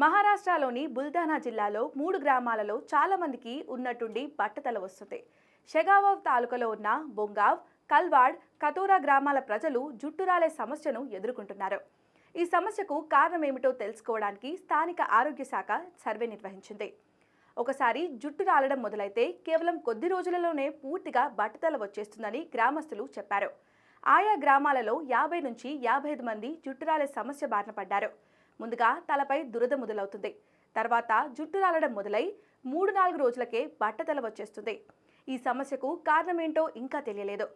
మహారాష్ట్రలోని బుల్దానా జిల్లాలో మూడు గ్రామాలలో చాలా మందికి ఉన్నట్టుండి బట్టతల వస్తుంది. షెగావావ్ తాలూకాలో ఉన్న బొంగావ్ కల్వాడ్ కతోరా గ్రామాల ప్రజలు జుట్టురాలే సమస్యను ఎదుర్కొంటున్నారు. ఈ సమస్యకు కారణం ఏమిటో తెలుసుకోవడానికి స్థానిక ఆరోగ్య శాఖ సర్వే నిర్వహించింది. ఒకసారి జుట్టు రాలడం మొదలైతే కేవలం కొద్ది రోజులలోనే పూర్తిగా బట్టతల వచ్చేస్తుందని గ్రామస్తులు చెప్పారు. ఆయా గ్రామాలలో యాభై నుంచి యాభై ఐదు మంది జుట్టురాలే సమస్య బారిన పడ్డారు. ముందుగా తలపై దురద మొదలవుతుంది. తర్వాత జుట్టు రాలడం మొదలై మూడు నాలుగు రోజులకే బట్టతల వచ్చేస్తుంది. ఈ సమస్యకు కారణమేంటో ఇంకా తెలియలేదు.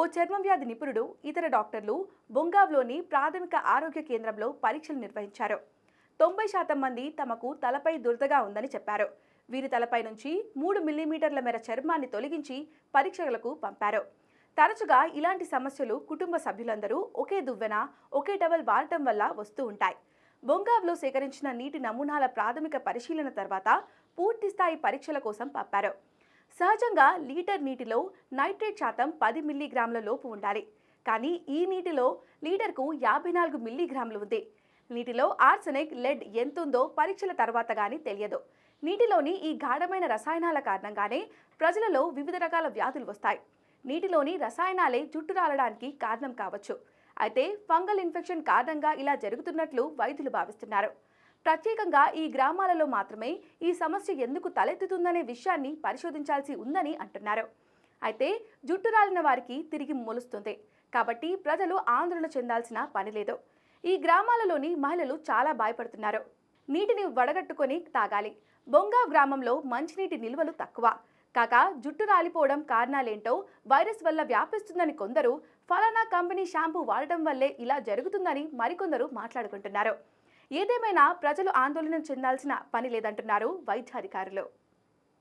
ఓ చర్మ వ్యాధి నిపుణుడు ఇతర డాక్టర్లు బొంగావ్లోని ప్రాథమిక ఆరోగ్య కేంద్రంలో పరీక్షలు నిర్వహించారు. తొంభై శాతం మంది తమకు తలపై దురదగా ఉందని చెప్పారు. వీరి తలపై నుంచి మూడు మిల్లీమీటర్ల మేర చర్మాన్ని తొలగించి పరీక్షలకు పంపారు. తరచుగా ఇలాంటి సమస్యలు కుటుంబ సభ్యులందరూ ఒకే దువ్వెన ఒకే టవల్ వాడటం వల్ల వస్తూ ఉంటాయి. బొంగాబ్లో సేకరించిన నీటి నమూనాల ప్రాథమిక పరిశీలన తర్వాత పూర్తి స్థాయి పరీక్షల కోసం పంపారు. సహజంగా లీటర్ నీటిలో నైట్రేట్ శాతం పది మిల్లీగ్రాముల లోపు ఉండాలి. కానీ ఈ నీటిలో లీటర్కు యాభై నాలుగు మిల్లీగ్రాములు ఉంది. నీటిలో ఆర్సెనిక్ లెడ్ ఎంతుందో పరీక్షల తర్వాత కానీ తెలియదు. నీటిలోని ఈ గాఢమైన రసాయనాల కారణంగానే ప్రజలలో వివిధ రకాల వ్యాధులు వస్తాయి. నీటిలోని రసాయనాలే జుట్టు రాలడానికి కారణం కావచ్చు. అయితే ఫంగల్ ఇన్ఫెక్షన్ కారణంగా ఇలా జరుగుతున్నట్లు వైద్యులు భావిస్తున్నారు. ప్రత్యేకంగా ఈ గ్రామాలలో మాత్రమే ఈ సమస్య ఎందుకు తలెత్తుతుందనే విషయాన్ని పరిశోధించాల్సి ఉందని అంటున్నారు. అయితే జుట్టు రాలిన వారికి తిరిగి మొలుస్తుంది. కాబట్టి ప్రజలు ఆందోళన చెందాల్సిన పని లేదు. ఈ గ్రామాలలోని మహిళలు చాలా భయపడుతున్నారు. నీటిని వడగట్టుకొని తాగాలి. బొంగావ్ గ్రామంలో మంచినీటి నిల్వలు తక్కువ. కాగా జుట్టు రాలిపోవడం కారణాలేంటో వైరస్ వల్ల వ్యాపిస్తుందని కొందరు ఫలానా కంపెనీ షాంపూ వాడటం వల్లే ఇలా జరుగుతుందని మరికొందరు మాట్లాడుకుంటున్నారు. ఏదేమైనా ప్రజలు ఆందోళన చెందాల్సిన పని లేదంటున్నారు వైద్యాధికారులు.